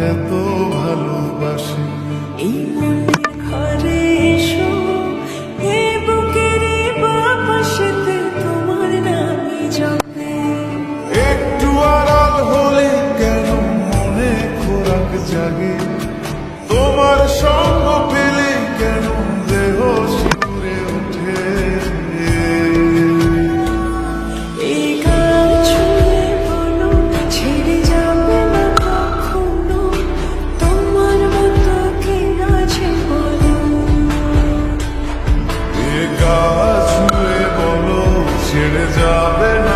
Let the Here is all that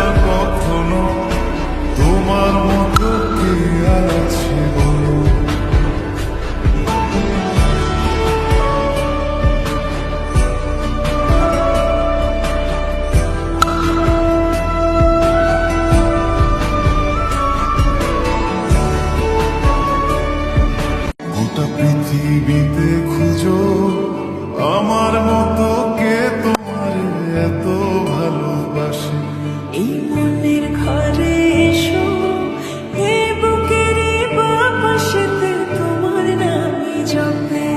এই মনের ঘরে এসো, এ বুকের বাপাশেতে তোমার নামে জপে।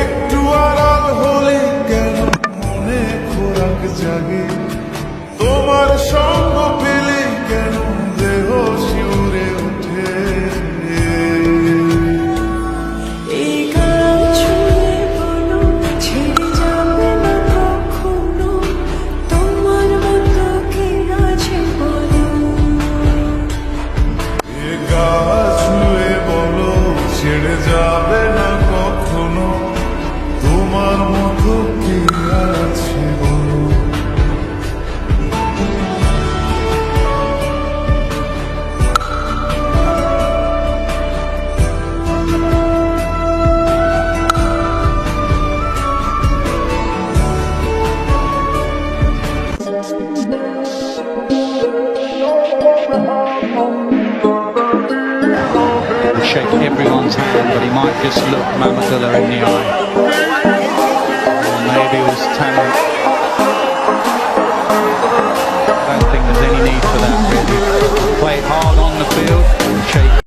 একটু আড়াল হলে কেন মনে খোরাক জাগে? Could shake everyone's hand, but he might just look Mamadullah in the eye. Or maybe it was talent.